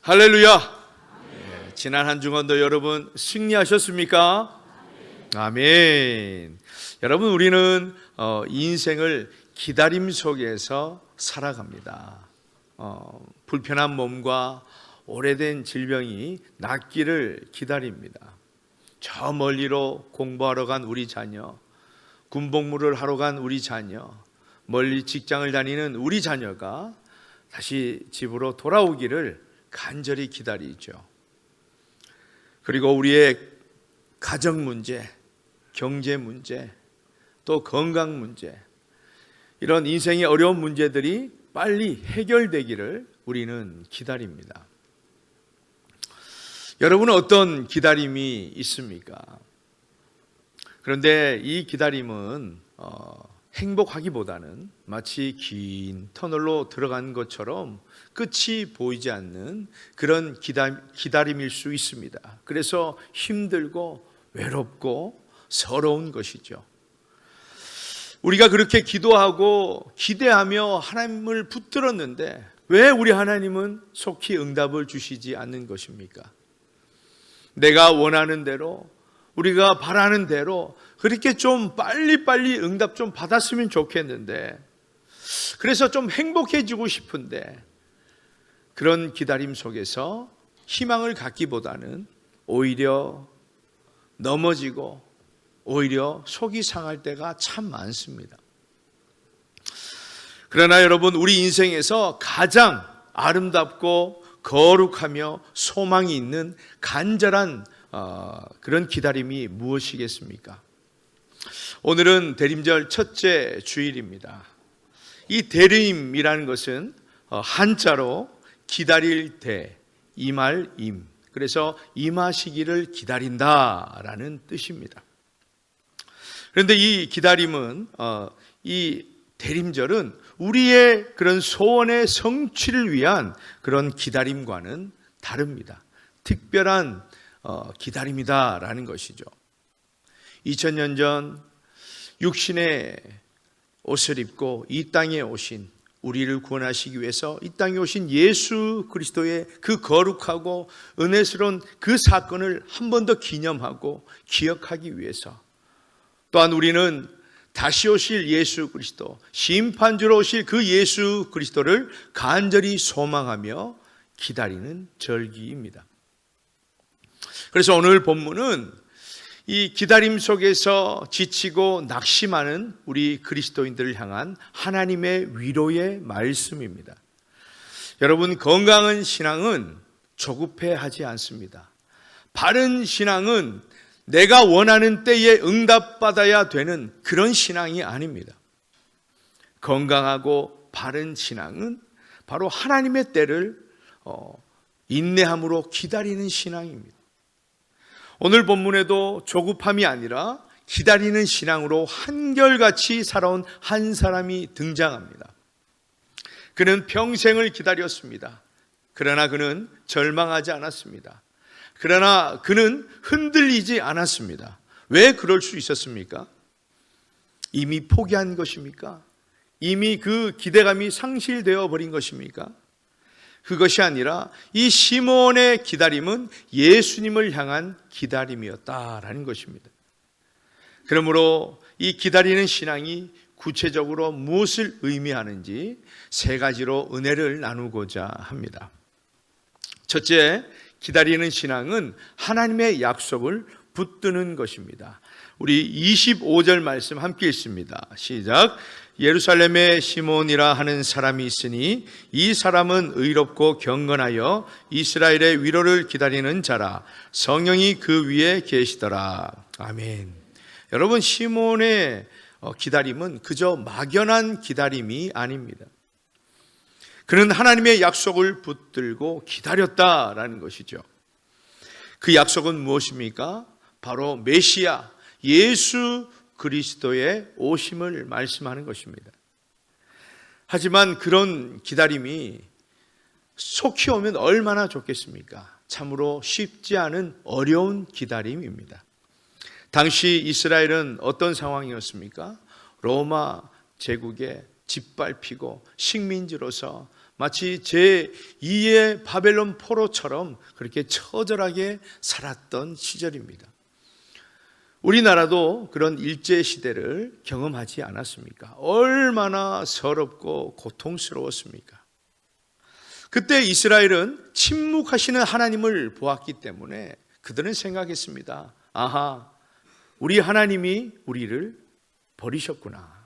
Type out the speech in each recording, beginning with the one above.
할렐루야. 네, 지난 한 주간도 여러분 승리하셨습니까? 아멘. 여러분 우리는 어, 인생을 기다림 속에서 살아갑니다. 어, 불편한 몸과 오래된 질병이 낫기를 기다립니다. 저 멀리로 공부하러 간 우리 자녀, 군복무를 하러 간 우리 자녀, 멀리 직장을 다니는 우리 자녀가 다시 집으로 돌아오기를 간절히 기다리죠. 그리고 우리의 가정 문제, 경제 문제, 또 건강 문제, 이런 인생의 어려운 문제들이 빨리 해결되기를 우리는 기다립니다. 여러분은 어떤 기다림이 있습니까? 그런데 이 기다림은 어, 행복하기보다는 마치 긴 터널로 들어간 것처럼 끝이 보이지 않는 그런 기다림, 일 수 있습니다. 그래서 힘들고 외롭고 서러운 것이죠. 우리가 그렇게 기도하고 기대하며 하나님을 붙들었는데 왜 우리 하나님은 속히 응답을 주시지 않는 것입니까? 내가 원하는 대로 우리가 바라는 대로 그렇게 좀 빨리빨리 응답 좀 받았으면 좋겠는데 그래서 좀 행복해지고 싶은데 그런 기다림 속에서 희망을 갖기보다는 오히려 넘어지고 오히려 속이 상할 때가 참 많습니다. 그러나 여러분, 우리 인생에서 가장 아름답고 거룩하며 소망이 있는 간절한 어, 그런 기다림이 무엇이겠습니까? 오늘은 대림절 첫째 주일입니다. 이 대림이라는 것은 어, 한자로 기다릴 때, 임할 임. 그래서 임하시기를 기다린다라는 뜻입니다. 그런데 이 기다림은 어, 이 대림절은 우리의 그런 소원의 성취를 위한 그런 기다림과는 다릅니다. 특별한 어, 기다림이다라는 것이죠. 2000년 전 육신의 옷을 입고 이 땅에 오신 우리를 구원하시기 위해서 이 땅에 오신 예수 그리스도의 그 거룩하고 은혜스러운 그 사건을 한 번 더 기념하고 기억하기 위해서 또한 우리는 다시 오실 예수 그리스도, 심판주로 오실 그 예수 그리스도를 간절히 소망하며 기다리는 절기입니다. 그래서 오늘 본문은 이 기다림 속에서 지치고 낙심하는 우리 그리스도인들을 향한 하나님의 위로의 말씀입니다. 여러분, 건강한 신앙은 조급해 하지 않습니다. 바른 신앙은 내가 원하는 때에 응답받아야 되는 그런 신앙이 아닙니다. 건강하고 바른 신앙은 바로 하나님의 때를 어, 인내함으로 기다리는 신앙입니다. 오늘 본문에도 조급함이 아니라 기다리는 신앙으로 한결같이 살아온 한 사람이 등장합니다. 그는 평생을 기다렸습니다. 그러나 그는 절망하지 않았습니다. 그러나 그는 흔들리지 않았습니다. 왜 그럴 수 있었습니까? 이미 포기한 것입니까? 이미 그 기대감이 상실되어 버린 것입니까? 그것이 아니라 이 시몬의 기다림은 예수님을 향한 기다림이었다라는 것입니다. 그러므로 이 기다리는 신앙이 구체적으로 무엇을 의미하는지 세 가지로 은혜를 나누고자 합니다. 첫째, 기다리는 신앙은 하나님의 약속을 붙드는 것입니다. 우리 25절 말씀 함께 있습니다. 시작. 예루살렘에 시몬이라 하는 사람이 있으니 이 사람은 의롭고 경건하여 이스라엘의 위로를 기다리는 자라 성령이 그 위에 계시더라. 아멘. 여러분 시몬의 어, 기다림은 그저 막연한 기다림이 아닙니다. 그는 하나님의 약속을 붙들고 기다렸다라는 것이죠. 그 약속은 무엇입니까? 바로 메시아 예수 그리스도의 오심을 말씀하는 것입니다. 하지만 그런 기다림이 속히 오면 얼마나 좋겠습니까? 참으로 쉽지 않은 어려운 기다림입니다. 당시 이스라엘은 어떤 상황이었습니까? 로마 제국에 짓밟히고 식민지로서 마치 제2의 바벨론 포로처럼 그렇게 처절하게 살았던 시절입니다. 우리나라도 그런 일제 시대를 경험하지 않았습니까? 얼마나 서럽고 고통스러웠습니까? 그때 이스라엘은 침묵하시는 하나님을 보았기 때문에 그들은 생각했습니다. 아하, 우리 하나님이 우리를 버리셨구나.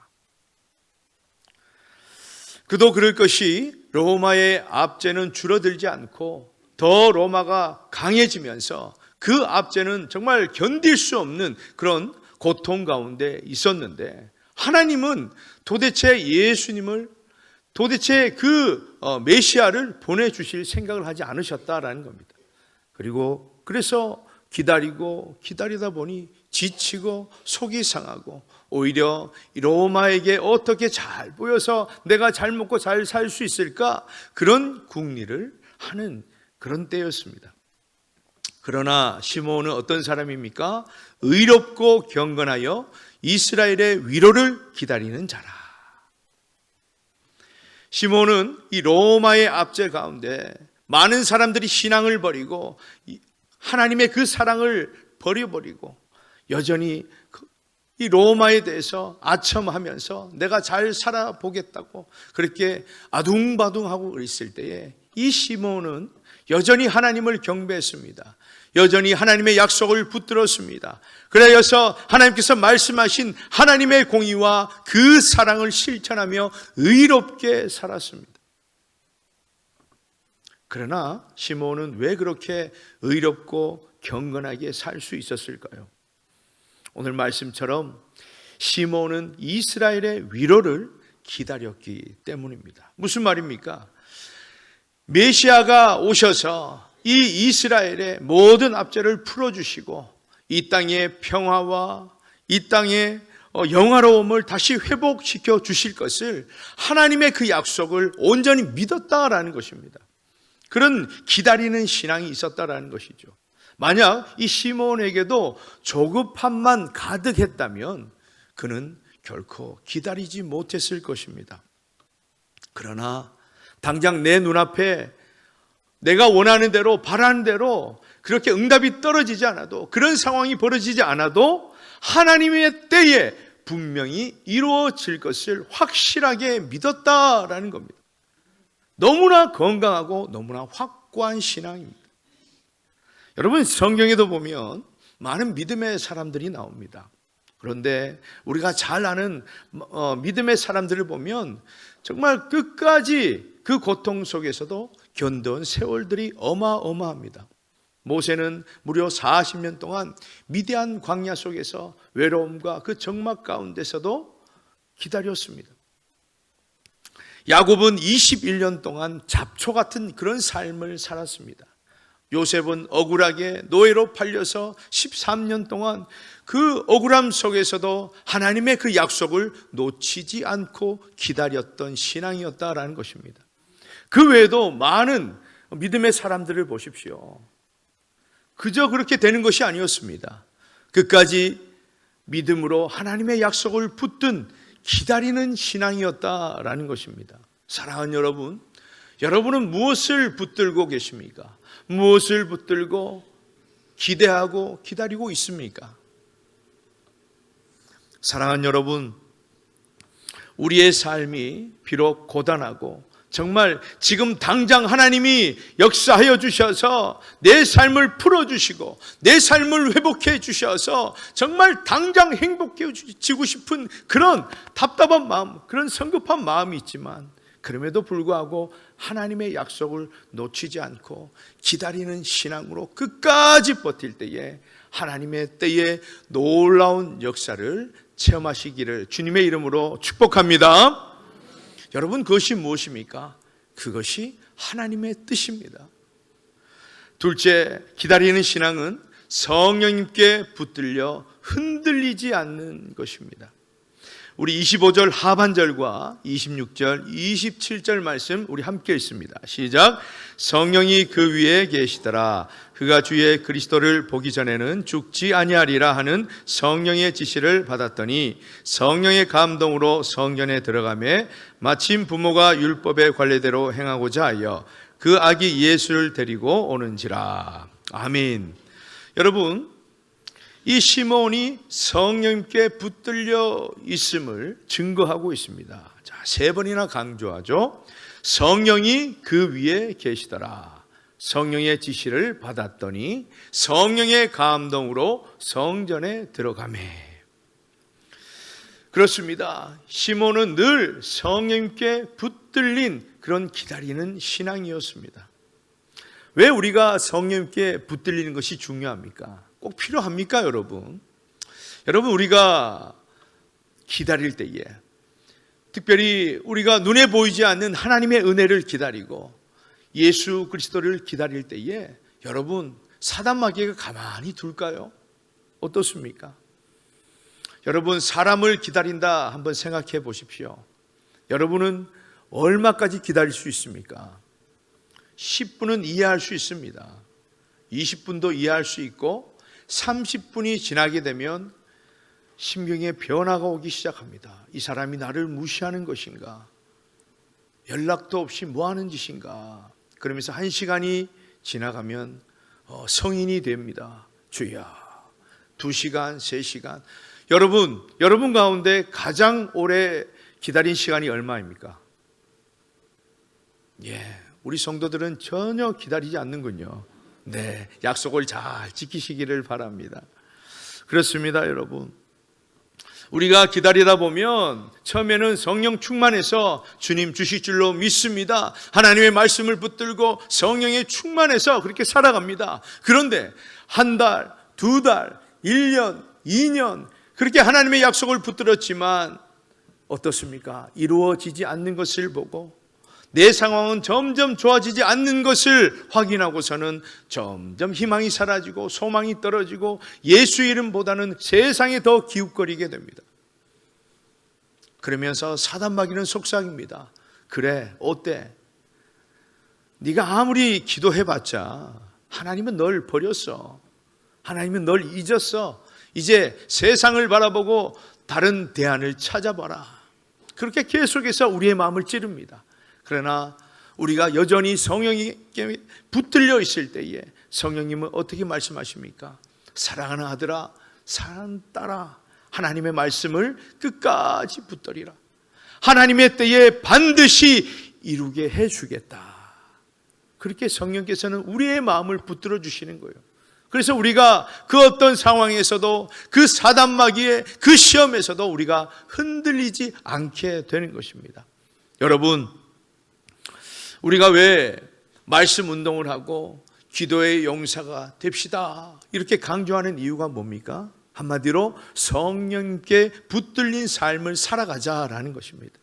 그도 그럴 것이 로마의 압제는 줄어들지 않고 더 로마가 강해지면서 그 압제는 정말 견딜 수 없는 그런 고통 가운데 있었는데 하나님은 도대체 예수님을 도대체 그 어, 메시아를 보내주실 생각을 하지 않으셨다라는 겁니다. 그리고 그래서 기다리고 기다리다 보니 지치고 속이 상하고 오히려 로마에게 어떻게 잘 보여서 내가 잘 먹고 잘 살 수 있을까 그런 궁리를 하는 그런 때였습니다. 그러나 시몬은 어떤 사람입니까? 의롭고 경건하여 이스라엘의 위로를 기다리는 자라. 시몬은 이 로마의 압제 가운데 많은 사람들이 신앙을 버리고 하나님의 그 사랑을 버려버리고 여전히 그이 로마에 대해서 아첨하면서 내가 잘 살아보겠다고 그렇게 아둥바둥하고 있을 때에 이 시몬은 여전히 하나님을 경배했습니다. 여전히 하나님의 약속을 붙들었습니다. 그래서 하나님께서 말씀하신 하나님의 공의와 그 사랑을 실천하며 의롭게 살았습니다. 그러나 시몬은 왜 그렇게 의롭고 경건하게 살 수 있었을까요? 오늘 말씀처럼 시몬은 이스라엘의 위로를 기다렸기 때문입니다. 무슨 말입니까? 메시아가 오셔서 이 이스라엘의 모든 압제를 풀어주시고 이 땅의 평화와 이 땅의 어, 영화로움을 다시 회복시켜 주실 것을 하나님의 그 약속을 온전히 믿었다라는 것입니다. 그런 기다리는 신앙이 있었다라는 것이죠. 만약 이 시몬에게도 조급함만 가득했다면 그는 결코 기다리지 못했을 것입니다. 그러나 당장 내 눈앞에 내가 원하는 대로 바라는 대로 그렇게 응답이 떨어지지 않아도 그런 상황이 벌어지지 않아도 하나님의 때에 분명히 이루어질 것을 확실하게 믿었다라는 겁니다. 너무나 건강하고 너무나 확고한 신앙입니다. 여러분 성경에도 보면 많은 믿음의 사람들이 나옵니다. 그런데 우리가 잘 아는 어, 믿음의 사람들을 보면 정말 끝까지 그 고통 속에서도 견뎌온 세월들이 어마어마합니다. 모세는 무려 40년 동안 미대한 광야 속에서 외로움과 그 적막 가운데서도 기다렸습니다. 야곱은 21년 동안 잡초 같은 그런 삶을 살았습니다. 요셉은 억울하게 노예로 팔려서 13년 동안 그 억울함 속에서도 하나님의 그 약속을 놓치지 않고 기다렸던 신앙이었다라는 것입니다. 그 외에도 많은 믿음의 사람들을 보십시오. 그저 그렇게 되는 것이 아니었습니다. 끝까지 믿음으로 하나님의 약속을 붙든 기다리는 신앙이었다라는 것입니다. 사랑하는 여러분, 여러분은 무엇을 붙들고 계십니까? 무엇을 붙들고 기대하고 기다리고 있습니까? 사랑하는 여러분, 우리의 삶이 비록 고단하고 정말 지금 당장 하나님이 역사하여 주셔서 내 삶을 풀어주시고 내 삶을 회복해 주셔서 정말 당장 행복해지고 싶은 그런 답답한 마음, 그런 성급한 마음이 있지만 그럼에도 불구하고 하나님의 약속을 놓치지 않고 기다리는 신앙으로 끝까지 버틸 때에 하나님의 때에 놀라운 역사를 체험하시기를 주님의 이름으로 축복합니다. 여러분 그것이 무엇입니까? 그것이 하나님의 뜻입니다. 둘째, 기다리는 신앙은 성령님께 붙들려 흔들리지 않는 것입니다. 우리 25절 하반절과 26절, 27절 말씀 우리 함께 읽습니다. 시작. 성령이 그 위에 계시더라. 그가 주의 그리스도를 보기 전에는 죽지 아니하리라 하는 성령의 지시를 받았더니 성령의 감동으로 성전에 들어가매 마침 부모가 율법의 관례대로 행하고자 하여 그 아기 예수를 데리고 오는지라. 아멘. 여러분, 이 시몬이 성령께 붙들려 있음을 증거하고 있습니다. 자, 세 번이나 강조하죠. 성령이 그 위에 계시더라. 성령의 지시를 받았더니 성령의 감동으로 성전에 들어가매. 그렇습니다. 시몬은 늘 성령께 붙들린 그런 기다리는 신앙이었습니다. 왜 우리가 성령께 붙들리는 것이 중요합니까? 꼭 필요합니까, 여러분? 여러분, 우리가 기다릴 때에 특별히 우리가 눈에 보이지 않는 하나님의 은혜를 기다리고 예수 그리스도를 기다릴 때에 여러분 사단 마귀가 가만히 둘까요? 어떻습니까? 여러분 사람을 기다린다 한번 생각해 보십시오. 여러분은 얼마까지 기다릴 수 있습니까? 10분은 이해할 수 있습니다. 20분도 이해할 수 있고 30분이 지나게 되면 심경에 변화가 오기 시작합니다. 이 사람이 나를 무시하는 것인가? 연락도 없이 뭐 하는 짓인가? 그러면서 한 시간이 지나가면 어, 성인이 됩니다. 주야. 두 시간, 세 시간. 여러분, 여러분 가운데 가장 오래 기다린 시간이 얼마입니까? 예, 우리 성도들은 전혀 기다리지 않는군요. 네, 약속을 잘 지키시기를 바랍니다. 그렇습니다, 여러분. 우리가 기다리다 보면 처음에는 성령 충만해서 주님 주실 줄로 믿습니다. 하나님의 말씀을 붙들고 성령에 충만해서 그렇게 살아갑니다. 그런데 한 달, 두 달, 1년, 2년 그렇게 하나님의 약속을 붙들었지만 어떻습니까? 이루어지지 않는 것을 보고 내 상황은 점점 좋아지지 않는 것을 확인하고서는 점점 희망이 사라지고 소망이 떨어지고 예수 이름보다는 세상에 더 기웃거리게 됩니다. 그러면서 사단 마귀는 속삭입니다. 그래, 어때? 네가 아무리 기도해봤자 하나님은 널 버렸어. 하나님은 널 잊었어. 이제 세상을 바라보고 다른 대안을 찾아봐라. 그렇게 계속해서 우리의 마음을 찌릅니다. 그러나 우리가 여전히 성령님께 붙들려 있을 때에 성령님은 어떻게 말씀하십니까? 사랑하는 아들아, 사랑하는 딸아, 하나님의 말씀을 끝까지 붙들이라. 하나님의 때에 반드시 이루게 해 주겠다. 그렇게 성령께서는 우리의 마음을 붙들어 주시는 거예요. 그래서 우리가 그 어떤 상황에서도 그 사단마귀의 그 시험에서도 우리가 흔들리지 않게 되는 것입니다. 여러분, 우리가 왜 말씀 운동을 하고 기도의 용사가 됩시다. 이렇게 강조하는 이유가 뭡니까? 한마디로 성령께 붙들린 삶을 살아가자라는 것입니다.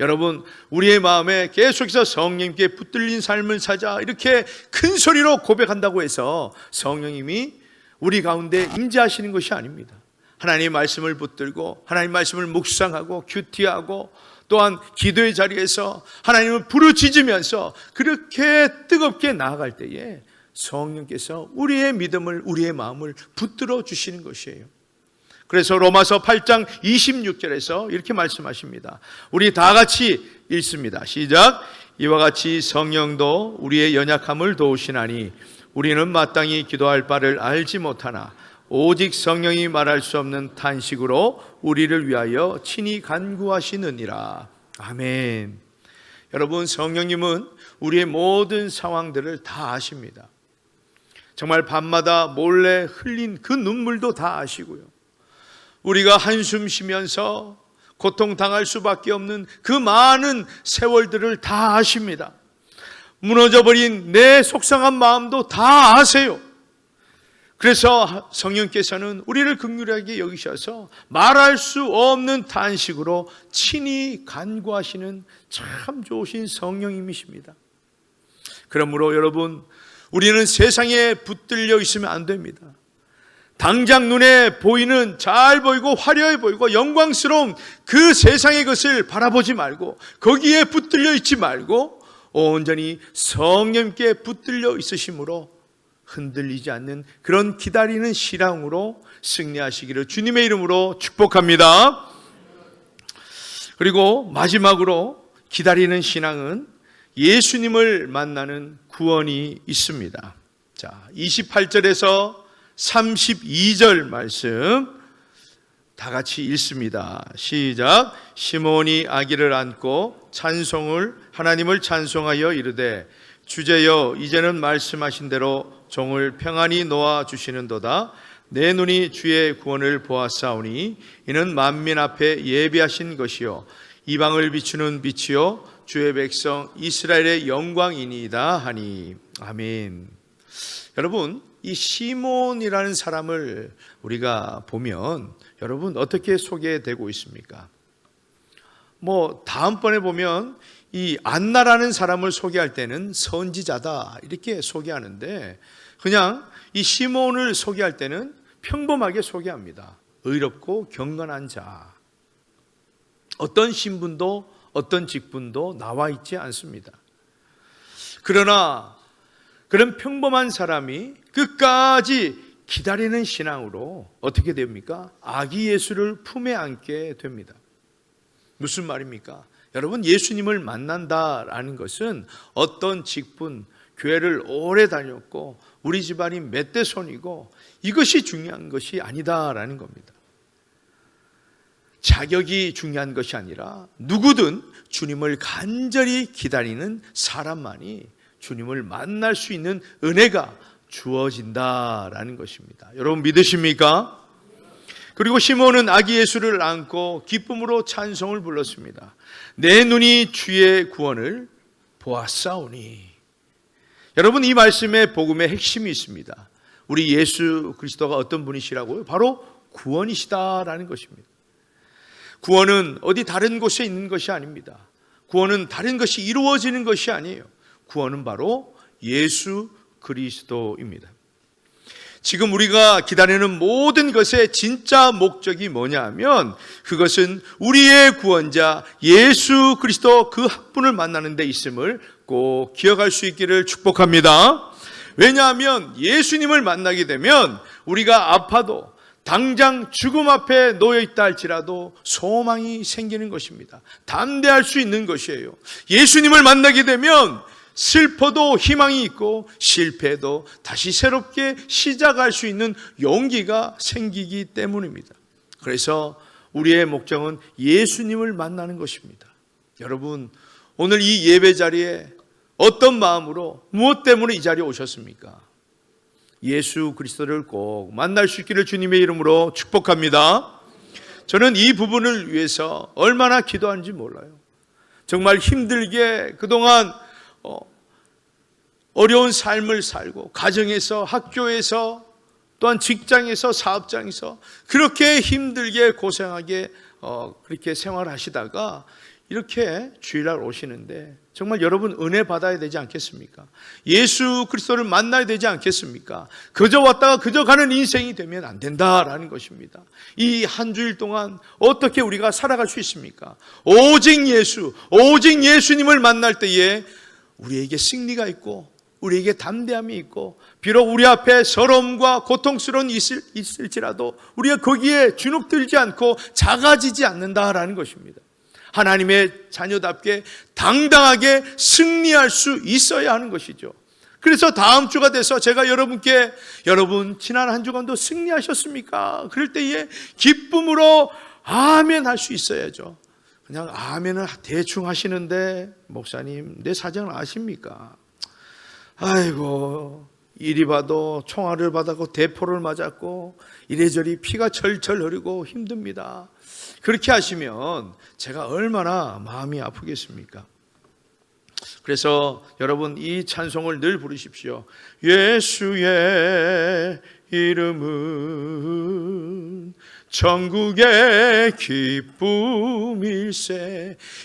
여러분, 우리의 마음에 계속해서 성령께 붙들린 삶을 사자 이렇게 큰 소리로 고백한다고 해서 성령님이 우리 가운데 임재하시는 것이 아닙니다. 하나님의 말씀을 붙들고 하나님 말씀을 묵상하고 큐티하고 또한 기도의 자리에서 하나님을 부르짖으면서 그렇게 뜨겁게 나아갈 때에 성령께서 우리의 믿음을 우리의 마음을 붙들어 주시는 것이에요. 그래서 로마서 8장 26절에서 이렇게 말씀하십니다. 우리 다 같이 읽습니다. 시작. 이와 같이 성령도 우리의 연약함을 도우시나니 우리는 마땅히 기도할 바를 알지 못하나 오직 성령이 말할 수 없는 탄식으로 우리를 위하여 친히 간구하시느니라. 아멘. 여러분, 성령님은 우리의 모든 상황들을 다 아십니다. 정말 밤마다 몰래 흘린 그 눈물도 다 아시고요. 우리가 한숨 쉬면서 고통당할 수밖에 없는 그 많은 세월들을 다 아십니다. 무너져버린 내 속상한 마음도 다 아세요. 그래서 성령께서는 우리를 극률하게 여기셔서 말할 수 없는 탄식으로 친히 간구하시는 참 좋으신 성령님이십니다. 그러므로 여러분, 우리는 세상에 붙들려 있으면 안 됩니다. 당장 눈에 보이는 잘 보이고 화려해 보이고 영광스러운 그 세상의 것을 바라보지 말고 거기에 붙들려 있지 말고 온전히 성령께 붙들려 있으심으로 흔들리지 않는 그런 기다리는 신앙으로 승리하시기를 주님의 이름으로 축복합니다. 그리고 마지막으로 기다리는 신앙은 예수님을 만나는 구원이 있습니다. 자, 28절에서 32절 말씀 다 같이 읽습니다. 시작. 시몬이 아기를 안고 찬송을 하나님을 찬송하여 이르되 주제여 이제는 말씀하신 대로 종을 평안히 놓아 주시는도다. 내 눈이 주의 구원을 보았사오니 이는 만민 앞에 예비하신 것이요 이방을 비추는 빛이요 주의 백성 이스라엘의 영광이니이다 하니 아멘. 여러분 이 시몬이라는 사람을 우리가 보면 여러분 어떻게 소개되고 있습니까? 뭐 다음번에 보면 이 안나라는 사람을 소개할 때는 선지자다 이렇게 소개하는데 그냥 이 시몬을 소개할 때는 평범하게 소개합니다. 의롭고 경건한 자. 어떤 신분도 어떤 직분도 나와 있지 않습니다. 그러나 그런 평범한 사람이 끝까지 기다리는 신앙으로 어떻게 됩니까? 아기 예수를 품에 안게 됩니다. 무슨 말입니까? 여러분 예수님을 만난다라는 것은 어떤 직분, 교회를 오래 다녔고 우리 집안이 몇 대 손이고 이것이 중요한 것이 아니다라는 겁니다. 자격이 중요한 것이 아니라 누구든 주님을 간절히 기다리는 사람만이 주님을 만날 수 있는 은혜가 주어진다라는 것입니다. 여러분 믿으십니까? 그리고 시몬은 아기 예수를 안고 기쁨으로 찬송을 불렀습니다. 내 눈이 주의 구원을 보았사오니. 여러분 이 말씀에 복음의 핵심이 있습니다. 우리 예수 그리스도가 어떤 분이시라고요? 바로 구원이시다라는 것입니다. 구원은 어디 다른 곳에 있는 것이 아닙니다. 구원은 다른 것이 이루어지는 것이 아니에요. 구원은 바로 예수 그리스도입니다. 지금 우리가 기다리는 모든 것의 진짜 목적이 뭐냐 하면 그것은 우리의 구원자 예수 그리스도 그 학분을 만나는 데 있음을 꼭 기억할 수 있기를 축복합니다. 왜냐하면 예수님을 만나게 되면 우리가 아파도 당장 죽음 앞에 놓여 있다 할지라도 소망이 생기는 것입니다. 담대할 수 있는 것이에요. 예수님을 만나게 되면 슬퍼도 희망이 있고 실패도 다시 새롭게 시작할 수 있는 용기가 생기기 때문입니다. 그래서 우리의 목적은 예수님을 만나는 것입니다. 여러분, 오늘 이 예배 자리에 어떤 마음으로 무엇 때문에 이 자리에 오셨습니까? 예수 그리스도를 꼭 만날 수 있기를 주님의 이름으로 축복합니다. 저는 이 부분을 위해서 얼마나 기도하는지 몰라요. 정말 힘들게 그동안 어, 어려운 삶을 살고 가정에서 학교에서 또한 직장에서 사업장에서 그렇게 힘들게 고생하게 어, 그렇게 생활하시다가 이렇게 주일날 오시는데 정말 여러분 은혜 받아야 되지 않겠습니까? 예수 그리스도를 만나야 되지 않겠습니까? 그저 왔다가 그저 가는 인생이 되면 안 된다라는 것입니다. 이 한 주일 동안 어떻게 우리가 살아갈 수 있습니까? 오직 예수, 오직 예수님을 만날 때에 우리에게 승리가 있고 우리에게 담대함이 있고 비록 우리 앞에 서러움과 고통스러운 있을, 있을지라도 우리가 거기에 주눅들지 않고 작아지지 않는다라는 것입니다. 하나님의 자녀답게 당당하게 승리할 수 있어야 하는 것이죠. 그래서 다음 주가 돼서 제가 여러분께 여러분 지난 한 주간도 승리하셨습니까? 그럴 때에 기쁨으로 아멘 할 수 있어야죠. 그냥 아멘을 대충 하시는데 목사님 내 사정을 아십니까? 아이고 이리 봐도 총알을 받았고 대포를 맞았고 이래저리 피가 철철 흐르고 힘듭니다. 그렇게 하시면 제가 얼마나 마음이 아프겠습니까? 그래서 여러분 이 찬송을 늘 부르십시오. 예수의 이름은 전국의 기쁨일세.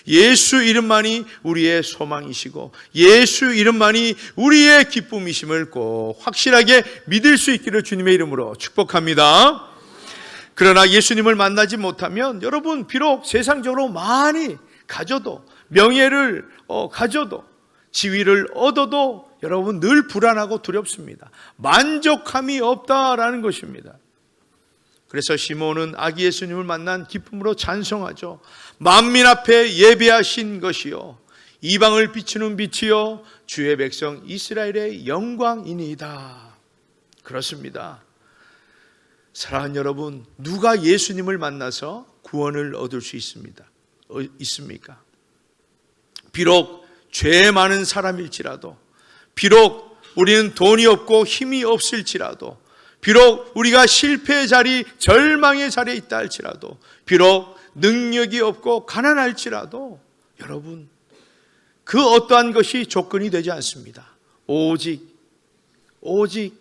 예수 이름만이 우리의 소망이시고 예수 이름만이 우리의 기쁨이심을 꼭 확실하게 믿을 수 있기를 주님의 이름으로 축복합니다. 그러나 예수님을 만나지 못하면 여러분 비록 세상적으로 많이 가져도 명예를 어, 가져도 지위를 얻어도 여러분 늘 불안하고 두렵습니다. 만족함이 없다라는 것입니다. 그래서 시몬은 아기 예수님을 만난 기쁨으로 찬송하죠. 만민 앞에 예배하신 것이요. 이방을 비추는 빛이요. 주의 백성 이스라엘의 영광이니이다. 그렇습니다. 사랑하는 여러분, 누가 예수님을 만나서 구원을 얻을 수 있습니다. 어, 있습니까? 비록 죄 많은 사람일지라도, 비록 우리는 돈이 없고 힘이 없을지라도, 비록 우리가 실패의 자리, 절망의 자리에 있다 할지라도, 비록 능력이 없고 가난할지라도, 여러분, 그 어떠한 것이 조건이 되지 않습니다. 오직, 오직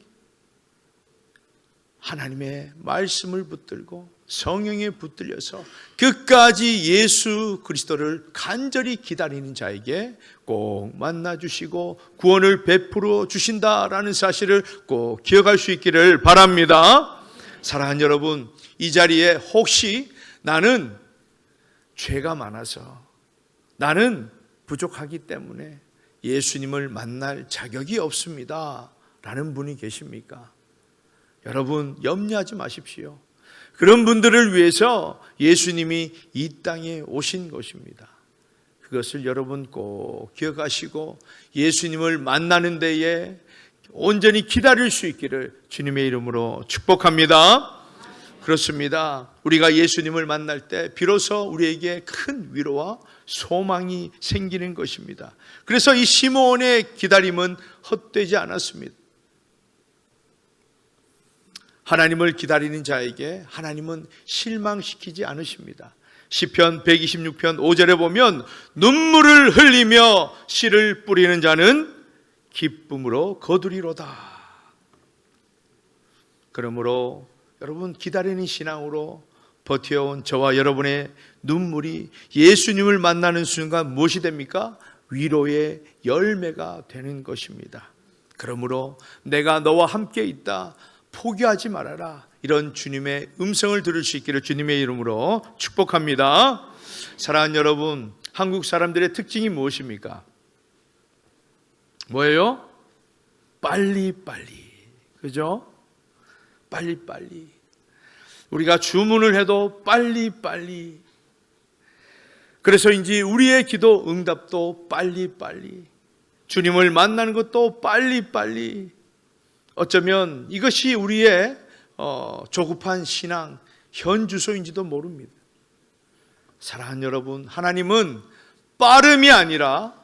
하나님의 말씀을 붙들고 성령에 붙들려서 끝까지 예수 그리스도를 간절히 기다리는 자에게 꼭 만나 주시고 구원을 베풀어 주신다라는 사실을 꼭 기억할 수 있기를 바랍니다. 사랑하는 여러분, 이 자리에 혹시 나는 죄가 많아서 나는 부족하기 때문에 예수님을 만날 자격이 없습니다. 라는 분이 계십니까? 여러분, 염려하지 마십시오. 그런 분들을 위해서 예수님이 이 땅에 오신 것입니다. 그것을 여러분 꼭 기억하시고 예수님을 만나는 데에 온전히 기다릴 수 있기를 주님의 이름으로 축복합니다. 그렇습니다. 우리가 예수님을 만날 때 비로소 우리에게 큰 위로와 소망이 생기는 것입니다. 그래서 이 시몬의 기다림은 헛되지 않았습니다. 하나님을 기다리는 자에게 하나님은 실망시키지 않으십니다. 시편 126편 5절에 보면 눈물을 흘리며 씨를 뿌리는 자는 기쁨으로 거두리로다. 그러므로 여러분 기다리는 신앙으로 버텨온 저와 여러분의 눈물이 예수님을 만나는 순간 무엇이 됩니까? 위로의 열매가 되는 것입니다. 그러므로 내가 너와 함께 있다. 포기하지 말아라. 이런 주님의 음성을 들을 수 있기를 주님의 이름으로 축복합니다. 사랑하는 여러분, 한국 사람들의 특징이 무엇입니까? 뭐예요? 빨리빨리. 그죠? 빨리빨리. 우리가 주문을 해도 빨리빨리. 그래서인지 우리의 기도 응답도 빨리빨리. 주님을 만나는 것도 빨리빨리. 어쩌면 이것이 우리의 어, 조급한 신앙 현 주소인지도 모릅니다. 사랑하는 여러분, 하나님은 빠름이 아니라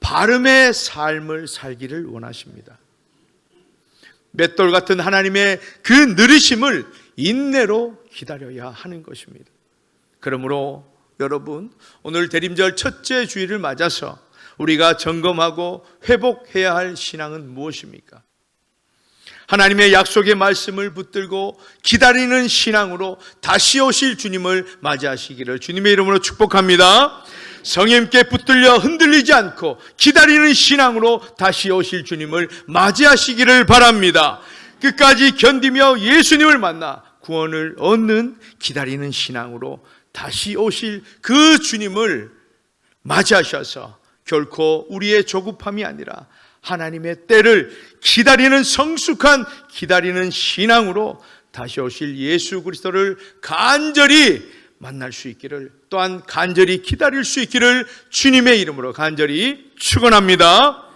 발음의 삶을 살기를 원하십니다. 맷돌 같은 하나님의 그 느리심을 인내로 기다려야 하는 것입니다. 그러므로 여러분, 오늘 대림절 첫째 주일을 맞아서 우리가 점검하고 회복해야 할 신앙은 무엇입니까? 하나님의 약속의 말씀을 붙들고 기다리는 신앙으로 다시 오실 주님을 맞이하시기를 주님의 이름으로 축복합니다. 성령께 붙들려 흔들리지 않고 기다리는 신앙으로 다시 오실 주님을 맞이하시기를 바랍니다. 끝까지 견디며 예수님을 만나 구원을 얻는 기다리는 신앙으로 다시 오실 그 주님을 맞이하셔서 결코 우리의 조급함이 아니라 하나님의 때를 기다리는 성숙한 기다리는 신앙으로 다시 오실 예수 그리스도를 간절히 만날 수 있기를 또한 간절히 기다릴 수 있기를 주님의 이름으로 간절히 축원합니다.